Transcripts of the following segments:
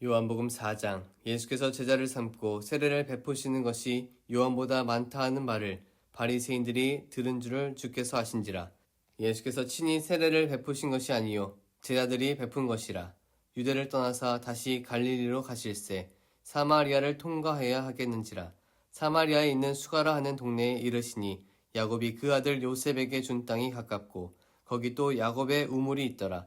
요한복음 4장 예수께서 제자를 삼고 세례를 베푸시는 것이 요한보다 많다 하는 말을 바리새인들이 들은 줄을 주께서 아신지라. 예수께서 친히 세례를 베푸신 것이 아니요 제자들이 베푼 것이라. 유대를 떠나사 다시 갈릴리로 가실새 사마리아를 통과해야 하겠는지라. 사마리아에 있는 수가라 하는 동네에 이르시니 야곱이 그 아들 요셉에게 준 땅이 가깝고 거기 또 야곱의 우물이 있더라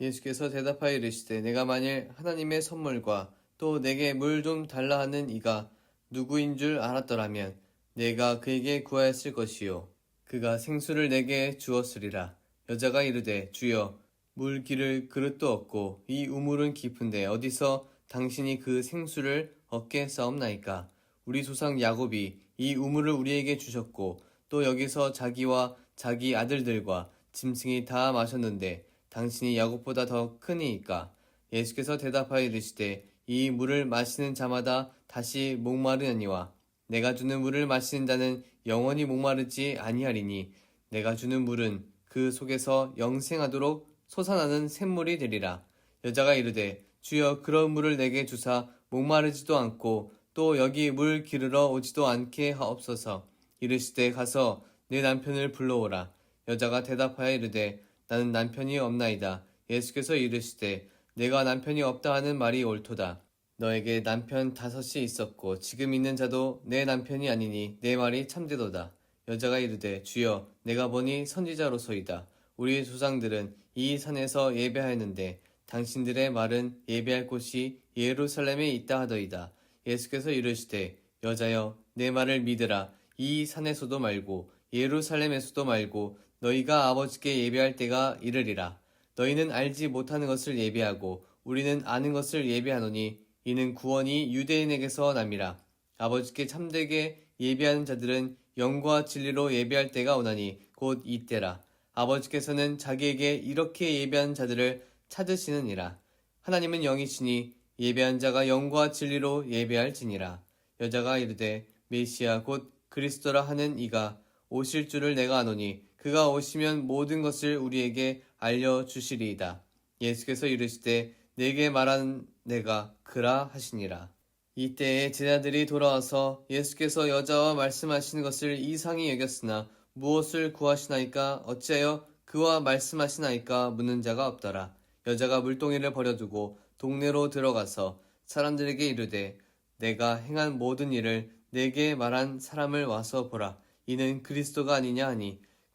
예수께서 대답하여 이르시되 내가 만일 하나님의 선물과 또 내게 물 좀 달라 하는 이가 누구인 줄 알았더라면 내가 그에게 구하였을 것이요. 그가 생수를 내게 주었으리라. 여자가 이르되 주여 물 기를 그릇도 없고 이 우물은 깊은데 어디서 당신이 그 생수를 얻게 싸움나이까? 우리 조상 야곱이 이 우물을 우리에게 주셨고 또 여기서 자기와 자기 아들들과 짐승이 다 마셨는데 당신이 야곱보다 더 크니이까 예수께서 대답하여 이르시되 이 물을 마시는 자마다 다시 목마르느니와 내가 주는 물을 마시는 자는 영원히 목마르지 아니하리니 내가 주는 물은 그 속에서 영생하도록 솟아나는 샘물이 되리라. 여자가 이르되 주여 그런 물을 내게 주사 목마르지도 않고 또 여기 물 기르러 오지도 않게 하옵소서. 이르시되 가서 내 남편을 불러오라. 여자가 대답하여 이르되 나는 남편이 없나이다. 예수께서 이르시되 내가 남편이 없다 하는 말이 옳도다. 너에게 남편 다섯이 있었고 지금 있는 자도 내 남편이 아니니 내 말이 참되도다. 여자가 이르되 주여 내가 보니 선지자로소이다. 우리 조상들은 이 산에서 예배하였는데 당신들의 말은 예배할 곳이 예루살렘에 있다 하더이다. 예수께서 이르시되 여자여 내 말을 믿으라. 이 산에서도 말고 예루살렘에서도 말고 너희가 아버지께 예배할 때가 이르리라. 너희는 알지 못하는 것을 예배하고 우리는 아는 것을 예배하노니 이는 구원이 유대인에게서 남이라. 아버지께 참되게 예배하는 자들은 영과 진리로 예배할 때가 오나니 곧 이때라. 아버지께서는 자기에게 이렇게 예배하는 자들을 찾으시느니라. 하나님은 영이시니 예배한 자가 영과 진리로 예배할지니라. 여자가 이르되 메시아 곧 그리스도라 하는 이가 오실 줄을 내가 아노니 그가 오시면 모든 것을 우리에게 알려주시리이다. 예수께서 이르시되 내게 말한 내가 그라 하시니라. 이때에 제자들이 돌아와서 예수께서 여자와 말씀하시는 것을 이상히 여겼으나 무엇을 구하시나이까 어찌하여 그와 말씀하시나이까 묻는 자가 없더라. 여자가 물동이를 버려두고 동네로 들어가서 사람들에게 이르되 내가 행한 모든 일을 내게 말한 사람을 와서 보라. 이는 그리스도가 아니냐 하니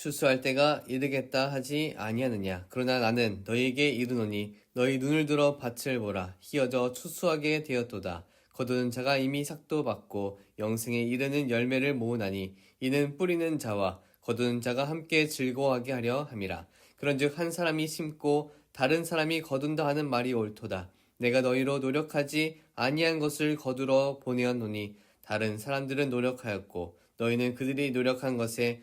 추수할 때가 이르겠다 하지 아니하느냐. 그러나 나는 너희에게 이르노니 너희 눈을 들어 밭을 보라. 희어져 추수하게 되었도다. 거두는 자가 이미 삭도 받고 영생에 이르는 열매를 모으나니 이는 뿌리는 자와 거두는 자가 함께 즐거워하게 하려 함이라. 그런즉 한 사람이 심고 다른 사람이 거둔다 하는 말이 옳도다. 내가 너희로 노력하지 아니한 것을 거두러 보내었노니 다른 사람들은 노력하였고 너희는 그들이 노력한 것에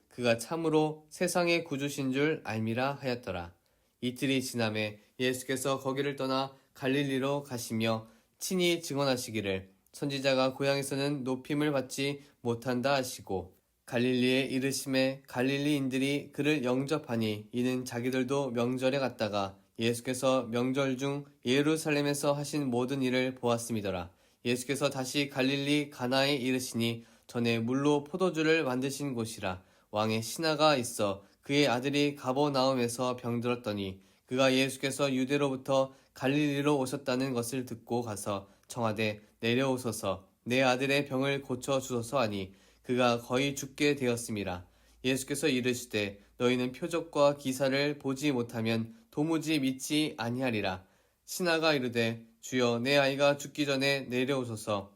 그가 참으로 세상의 구주신 줄 알미라 하였더라. 이틀이 지남에 예수께서 거기를 떠나 갈릴리로 가시며 친히 증언하시기를 선지자가 고향에서는 높임을 받지 못한다 하시고 갈릴리에 이르심에 갈릴리인들이 그를 영접하니 이는 자기들도 명절에 갔다가 예수께서 명절 중 예루살렘에서 하신 모든 일을 보았음이더라. 예수께서 다시 갈릴리 가나에 이르시니 전에 물로 포도주를 만드신 곳이라 왕의 신하가 있어 그의 아들이 가버나움에서 병들었더니 그가 예수께서 유대로부터 갈릴리로 오셨다는 것을 듣고 가서 청하되 내려오소서. 내 아들의 병을 고쳐 주소서 하니 그가 거의 죽게 되었음이라 예수께서 이르시되 너희는 표적과 기사를 보지 못하면 도무지 믿지 아니하리라. 신하가 이르되 주여 내 아이가 죽기 전에 내려오소서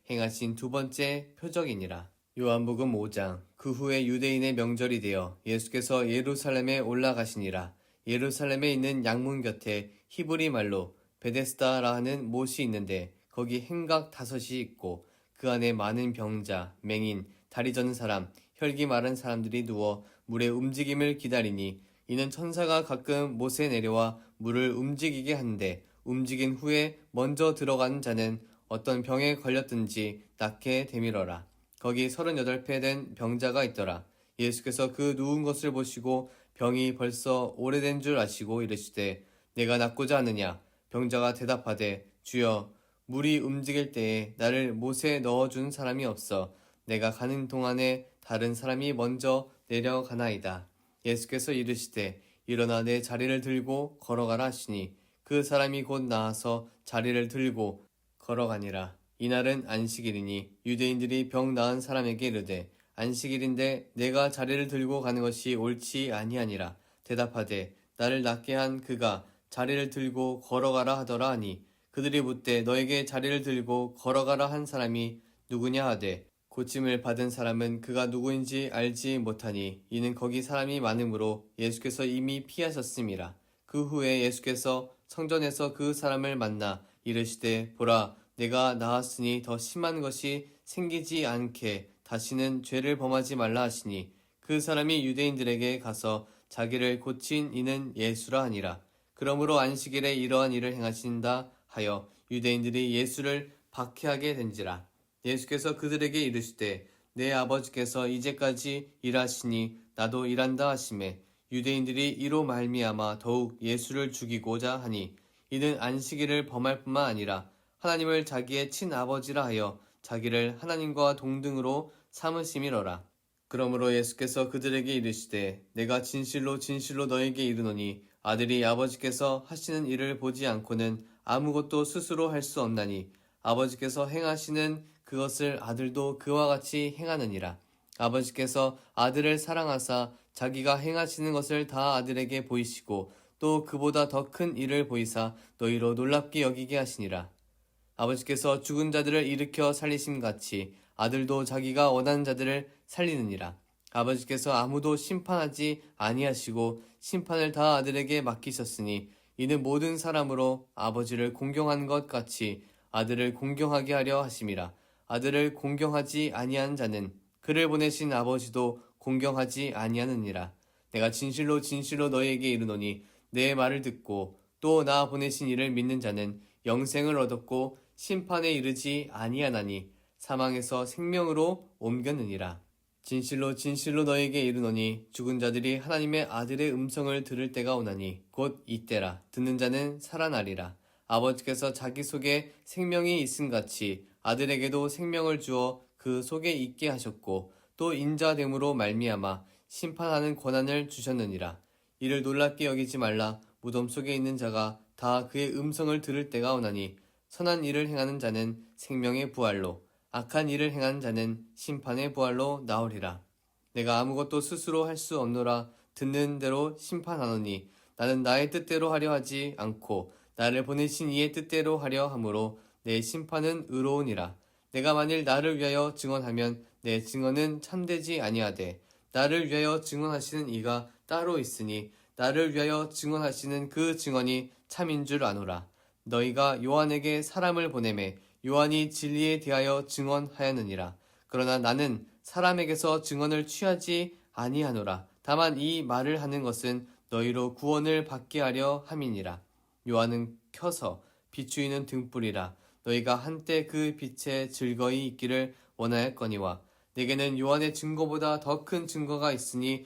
행하신 두 번째 표적이니라. 요한복음 5장 그 후에 유대인의 명절이 되어 예수께서 예루살렘에 올라가시니라. 예루살렘에 있는 양문 곁에 히브리 말로 베데스다라 하는 못이 있는데 거기 행각 다섯이 있고 그 안에 많은 병자, 맹인, 다리 저는 사람, 혈기 마른 사람들이 누워 물의 움직임을 기다리니 이는 천사가 가끔 못에 내려와 물을 움직이게 하는데 움직인 후에 먼저 들어가는 자는 어떤 병에 걸렸든지 낫게 되밀어라. 거기 38배 된 병자가 있더라. 예수께서 그 누운 것을 보시고 병이 벌써 오래된 줄 아시고 이르시되 내가 낫고자 하느냐? 병자가 대답하되 주여 물이 움직일 때에 나를 못에 넣어준 사람이 없어 내가 가는 동안에 다른 사람이 먼저 내려가나이다. 예수께서 이르시되 일어나 내 자리를 들고 걸어가라 하시니 그 사람이 곧 나와서 자리를 들고 걸어가니라. 이날은 안식일이니 유대인들이 병 나은 사람에게 이르되 안식일인데 내가 자리를 들고 가는 것이 옳지 아니하니라. 대답하되 나를 낫게 한 그가 자리를 들고 걸어가라 하더라 하니 그들이 묻되 너에게 자리를 들고 걸어가라 한 사람이 누구냐 하되 고침을 받은 사람은 그가 누구인지 알지 못하니 이는 거기 사람이 많으므로 예수께서 이미 피하셨음이라. 그 후에 예수께서 성전에서 그 사람을 만나 이르시되 보라 내가 나았으니 더 심한 것이 생기지 않게 다시는 죄를 범하지 말라 하시니 그 사람이 유대인들에게 가서 자기를 고친 이는 예수라 하니라. 그러므로 안식일에 이러한 일을 행하신다 하여 유대인들이 예수를 박해하게 된지라. 예수께서 그들에게 이르시되 내 아버지께서 이제까지 일하시니 나도 일한다 하시매 유대인들이 이로 말미암아 더욱 예수를 죽이고자 하니 이는 안식일을 범할 뿐만 아니라 하나님을 자기의 친아버지라 하여 자기를 하나님과 동등으로 삼으심이로라. 그러므로 예수께서 그들에게 이르시되 내가 진실로 진실로 너에게 이르노니 아들이 아버지께서 하시는 일을 보지 않고는 아무것도 스스로 할 수 없나니 아버지께서 행하시는 그것을 아들도 그와 같이 행하느니라. 아버지께서 아들을 사랑하사 자기가 행하시는 것을 다 아들에게 보이시고 또 그보다 더 큰 일을 보이사 너희로 놀랍게 여기게 하시니라. 아버지께서 죽은 자들을 일으켜 살리심 같이 아들도 자기가 원하는 자들을 살리느니라. 아버지께서 아무도 심판하지 아니하시고 심판을 다 아들에게 맡기셨으니 이는 모든 사람으로 아버지를 공경한 것 같이 아들을 공경하게 하려 하심이라. 아들을 공경하지 아니한 자는 그를 보내신 아버지도 공경하지 아니하느니라. 내가 진실로 진실로 너희에게 이르노니 내 말을 듣고 또 나 보내신 이를 믿는 자는 영생을 얻었고 심판에 이르지 아니하나니 사망에서 생명으로 옮겼느니라. 진실로 진실로 너에게 이르노니 죽은 자들이 하나님의 아들의 음성을 들을 때가 오나니 곧 이때라 듣는 자는 살아나리라. 아버지께서 자기 속에 생명이 있음 같이 아들에게도 생명을 주어 그 속에 있게 하셨고 또 인자됨으로 말미암아 심판하는 권한을 주셨느니라. 이를 놀랍게 여기지 말라. 무덤 속에 있는 자가 다 그의 음성을 들을 때가 오나니 선한 일을 행하는 자는 생명의 부활로 악한 일을 행하는 자는 심판의 부활로 나오리라. 내가 아무것도 스스로 할 수 없노라 듣는 대로 심판하노니 나는 나의 뜻대로 하려 하지 않고 나를 보내신 이의 뜻대로 하려 함으로 내 심판은 의로우니라. 내가 만일 나를 위하여 증언하면 내 증언은 참되지 아니하되 나를 위하여 증언하시는 이가 따로 있으니 나를 위하여 증언하시는 그 증언이 참인 줄 아노라. 너희가 요한에게 사람을 보내매 요한이 진리에 대하여 증언하였느니라. 그러나 나는 사람에게서 증언을 취하지 아니하노라. 다만 이 말을 하는 것은 너희로 구원을 받게 하려 함이니라. 요한은 켜서 비추이는 등불이라. 너희가 한때 그 빛에 즐거이 있기를 원하였거니와 내게는 요한의 증거보다 더 큰 증거가 있으니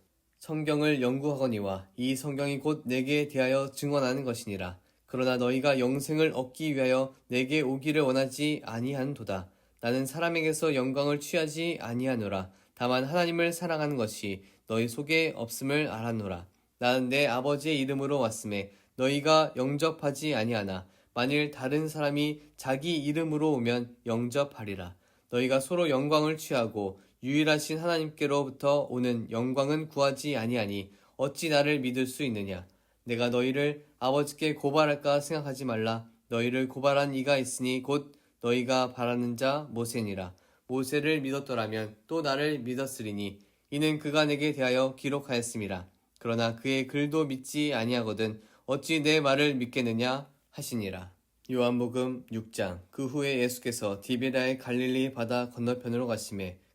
성경을 연구하거니와 이 성경이 곧 내게 대하여 증언하는 것이니라. 그러나 너희가 영생을 얻기 위하여 내게 오기를 원하지 아니한도다. 나는 사람에게서 영광을 취하지 아니하노라. 다만 하나님을 사랑하는 것이 너희 속에 없음을 알았노라. 나는 내 아버지의 이름으로 왔음에 너희가 영접하지 아니하나 만일 다른 사람이 자기 이름으로 오면 영접하리라. 너희가 서로 영광을 취하고 유일하신 하나님께로부터 오는 영광은 구하지 아니하니 어찌 나를 믿을 수 있느냐? 내가 너희를 아버지께 고발할까 생각하지 말라. 너희를 고발한 이가 있으니 곧 너희가 바라는 자 모세니라. 모세를 믿었더라면 또 나를 믿었으리니 이는 그가 내게 대하여 기록하였음이라. 그러나 그의 글도 믿지 아니하거든 어찌 내 말을 믿겠느냐 하시니라. 요한복음 6장 그 후에 예수께서 디베라의 갈릴리 바다 건너편으로 가심에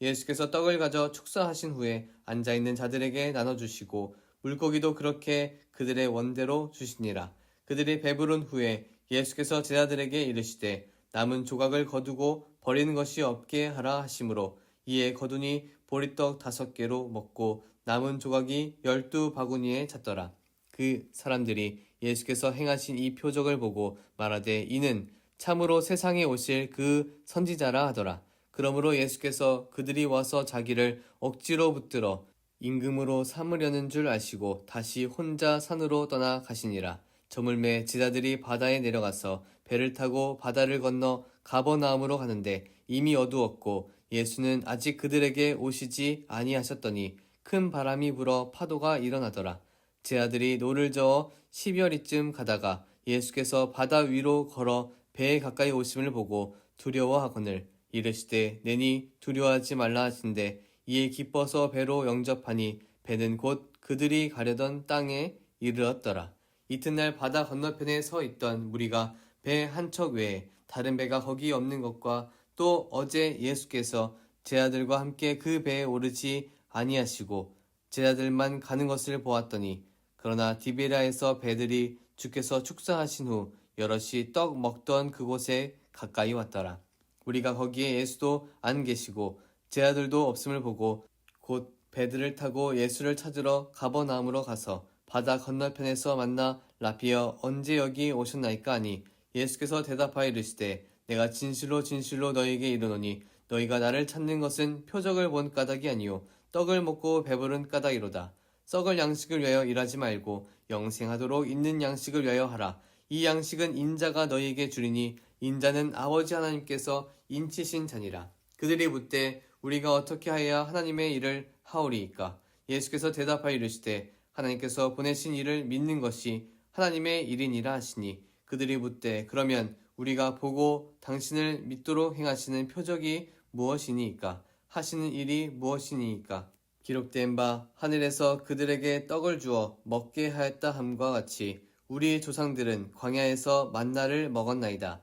예수께서 떡을 가져 축사하신 후에 앉아 있는 자들에게 나눠 주시고 물고기도 그렇게 그들의 원대로 주시니라. 그들이 배부른 후에 예수께서 제자들에게 이르시되 남은 조각을 거두고 버리는 것이 없게 하라 하심으로 이에 거두니 보리떡 다섯 개로 먹고 남은 조각이 열두 바구니에 찼더라. 그 사람들이 예수께서 행하신 이 표적을 보고 말하되 이는 참으로 세상에 오실 그 선지자라 하더라. 그러므로 예수께서 그들이 와서 자기를 억지로 붙들어 임금으로 삼으려는 줄 아시고 다시 혼자 산으로 떠나 가시니라. 저물매 제자들이 바다에 내려가서 배를 타고 바다를 건너 가버나움으로 가는데 이미 어두웠고 예수는 아직 그들에게 오시지 아니하셨더니 큰 바람이 불어 파도가 일어나더라. 제 아들이 노를 저어 12월이쯤 가다가 예수께서 바다 위로 걸어 배에 가까이 오심을 보고 두려워하거늘 이르시되 내니 두려워하지 말라 하신데 이에 기뻐서 배로 영접하니 배는 곧 그들이 가려던 땅에 이르렀더라. 이튿날 바다 건너편에 서 있던 무리가 배 한 척 외에 다른 배가 거기 없는 것과 또 어제 예수께서 제 아들과 함께 그 배에 오르지 아니하시고 제 아들만 가는 것을 보았더니 그러나 디베라에서 배들이 주께서 축사하신 후 여럿이 떡 먹던 그곳에 가까이 왔더라. 우리가 거기에 예수도 안 계시고 제 아들도 없음을 보고 곧 배들을 타고 예수를 찾으러 가버나움으로 가서 바다 건너편에서 만나 라피어 언제 여기 오셨나이까 하니 예수께서 대답하여 이르시되 내가 진실로 진실로 너희에게 이르노니 너희가 나를 찾는 것은 표적을 본 까닭이 아니요 떡을 먹고 배부른 까닭이로다. 썩을 양식을 위하여 일하지 말고 영생하도록 있는 양식을 위하여 하라. 이 양식은 인자가 너희에게 주리니 인자는 아버지 하나님께서 인치신 자니라. 그들이 묻되 우리가 어떻게 하여야 하나님의 일을 하오리이까? 예수께서 대답하여 이르시되 하나님께서 보내신 일을 믿는 것이 하나님의 일이니라 하시니 그들이 묻되 그러면 우리가 보고 당신을 믿도록 행하시는 표적이 무엇이니이까? 하시는 일이 무엇이니이까? 기록된 바 하늘에서 그들에게 떡을 주어 먹게 하였다 함과 같이 우리 조상들은 광야에서 만나를 먹었나이다.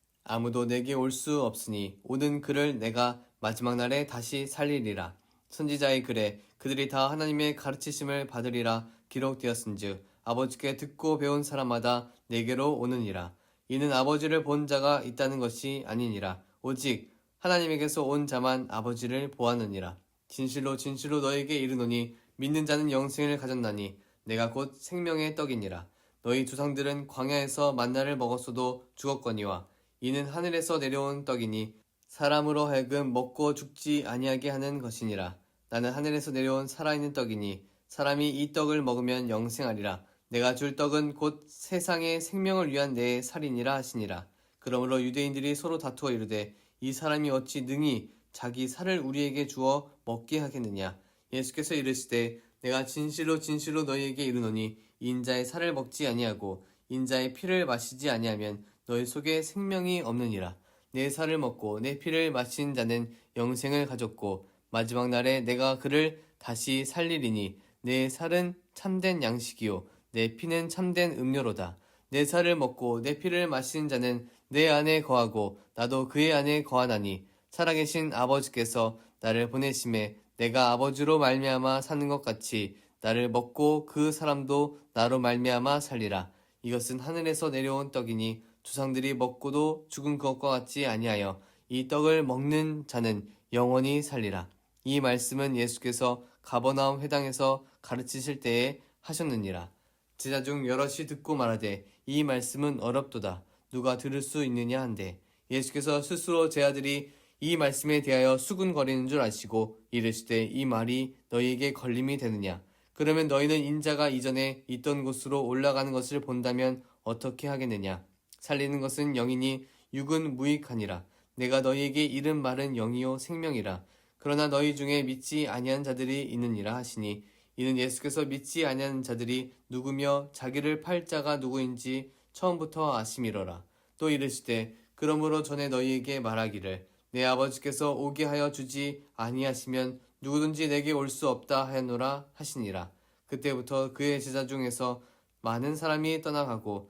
아무도 내게 올 수 없으니 오는 그를 내가 마지막 날에 다시 살리리라. 선지자의 글에 그들이 다 하나님의 가르치심을 받으리라 기록되었은즉 아버지께 듣고 배운 사람마다 내게로 오느니라. 이는 아버지를 본 자가 있다는 것이 아니니라. 오직 하나님에게서 온 자만 아버지를 보았느니라. 진실로 진실로 너에게 이르노니 믿는 자는 영생을 가졌나니 내가 곧 생명의 떡이니라. 너희 조상들은 광야에서 만나를 먹었어도 죽었거니와 이는 하늘에서 내려온 떡이니 사람으로 하여금 먹고 죽지 아니하게 하는 것이니라. 나는 하늘에서 내려온 살아있는 떡이니 사람이 이 떡을 먹으면 영생하리라. 내가 줄 떡은 곧 세상의 생명을 위한 내 살이니라 하시니라. 그러므로 유대인들이 서로 다투어 이르되 이 사람이 어찌 능히 자기 살을 우리에게 주어 먹게 하겠느냐? 예수께서 이르시되 내가 진실로 진실로 너희에게 이르노니 인자의 살을 먹지 아니하고 인자의 피를 마시지 아니하면 너희 속에 생명이 없느니라. 내 살을 먹고 내 피를 마신 자는 영생을 가졌고 마지막 날에 내가 그를 다시 살리리니 내 살은 참된 양식이요. 내 피는 참된 음료로다. 내 살을 먹고 내 피를 마시는 자는 내 안에 거하고 나도 그의 안에 거하나니 살아계신 아버지께서 나를 보내심에 내가 아버지로 말미암아 사는 것 같이 나를 먹고 그 사람도 나로 말미암아 살리라. 이것은 하늘에서 내려온 떡이니 조상들이 먹고도 죽은 것과 같지 아니하여 이 떡을 먹는 자는 영원히 살리라. 이 말씀은 예수께서 가버나움 회당에서 가르치실 때에 하셨느니라. 제자 중 여럿이 듣고 말하되 이 말씀은 어렵도다. 누가 들을 수 있느냐 한데 예수께서 스스로 제 아들이 이 말씀에 대하여 수군거리는 줄 아시고 이르시되 이 말이 너희에게 걸림이 되느냐? 그러면 너희는 인자가 이전에 있던 곳으로 올라가는 것을 본다면 어떻게 하겠느냐 살리는 것은 영이니 육은 무익하니라 내가 너희에게 이른 말은 영이요 생명이라 그러나 너희 중에 믿지 아니한 자들이 있느니라 하시니 이는 예수께서 믿지 아니하는 자들이 누구며 자기를 팔 자가 누구인지 처음부터 아심이로라. 또 이르시되 그러므로 전에 너희에게 말하기를 내 아버지께서 오게 하여 주지 아니하시면 누구든지 내게 올 수 없다 하였노라 하시니라. 그때부터 그의 제자 중에서 많은 사람이 떠나가고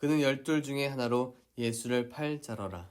그는 열둘 중에 하나로 예수를 팔 자러라.